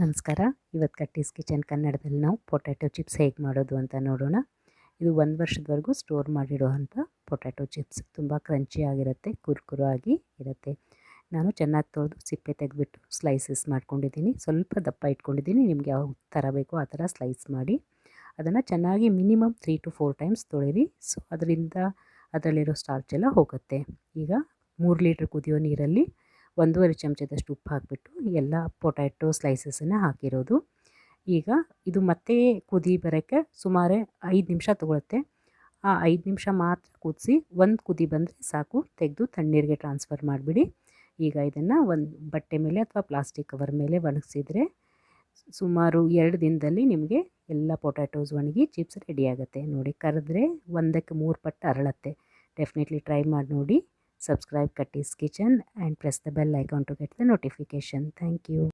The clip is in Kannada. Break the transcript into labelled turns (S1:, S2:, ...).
S1: ನಮಸ್ಕಾರ. ಇವತ್ತು ಕಟ್ಟೀಸ್ ಕಿಚನ್ ಕನ್ನಡದಲ್ಲಿ ನಾವು ಪೊಟ್ಯಾಟೊ ಚಿಪ್ಸ್ ಹೇಗೆ ಮಾಡೋದು ಅಂತ ನೋಡೋಣ. ಇದು ಒಂದು ವರ್ಷದವರೆಗೂ ಸ್ಟೋರ್ ಮಾಡಿಡುವಂಥ ಪೊಟ್ಯಾಟೊ ಚಿಪ್ಸ್. ತುಂಬ ಕ್ರಂಚಿ ಆಗಿರುತ್ತೆ, ಕುರ್ಕುರು ಆಗಿ ಇರುತ್ತೆ. ನಾನು ಚೆನ್ನಾಗಿ ತೊಳೆದು ಸಿಪ್ಪೆ ತೆಗೆದ್ಬಿಟ್ಟು ಸ್ಲೈಸಸ್ ಮಾಡ್ಕೊಂಡಿದ್ದೀನಿ. ಸ್ವಲ್ಪ ದಪ್ಪ ಇಟ್ಕೊಂಡಿದ್ದೀನಿ. ನಿಮ್ಗೆ ಯಾವ ಥರ ಬೇಕೋ ಆ ಥರ ಸ್ಲೈಸ್ ಮಾಡಿ. ಅದನ್ನು ಚೆನ್ನಾಗಿ minimum three to four times ತೊಳೀರಿ. So ಅದರಿಂದ ಅದರಲ್ಲಿರೋ ಸ್ಟಾರ್ಚ್ ಎಲ್ಲ ಹೋಗುತ್ತೆ. ಈಗ ಮೂರು ಲೀಟ್ರ್ ಕುದಿಯೋ ನೀರಲ್ಲಿ ಒಂದೂವರೆ ಚಮಚದಷ್ಟು ಉಪ್ಪು ಹಾಕಿಬಿಟ್ಟು ಎಲ್ಲ ಪೊಟ್ಯಾಟೊ ಸ್ಲೈಸಸನ್ನು ಹಾಕಿರೋದು. ಈಗ ಇದು ಮತ್ತೆ ಕುದಿ ಬರೋಕ್ಕೆ ಸುಮಾರು ಐದು ನಿಮಿಷ ತೊಗೊಳುತ್ತೆ. ಆ ಐದು ನಿಮಿಷ ಮಾತ್ರ ಕುದಿಸಿ ಒಂದು ಕುದಿ ಬಂದರೆ ಸಾಕು. ತೆಗೆದು ತಣ್ಣೀರಿಗೆ ಟ್ರಾನ್ಸ್ಫರ್ ಮಾಡಿಬಿಡಿ. ಈಗ ಇದನ್ನು ಒಂದು ಬಟ್ಟೆ ಮೇಲೆ ಅಥವಾ ಪ್ಲಾಸ್ಟಿಕ್ ಕವರ್ ಮೇಲೆ ಒಣಗಿಸಿದರೆ ಸುಮಾರು ಎರಡು ದಿನದಲ್ಲಿ ನಿಮಗೆ ಎಲ್ಲ ಪೊಟ್ಯಾಟೋಸ್ ಒಣಗಿ ಚಿಪ್ಸ್ ರೆಡಿ ಆಗುತ್ತೆ. ನೋಡಿ ಕರೆದ್ರೆ ಒಂದಕ್ಕೆ ಮೂರು ಪಟ್ಟು ಅರಳತ್ತೆ. ಡೆಫಿನೆಟ್ಲಿ ಟ್ರೈ ಮಾಡಿ ನೋಡಿ. Subscribe Katti's Kitchen and press the bell icon to get the notification. Thank you.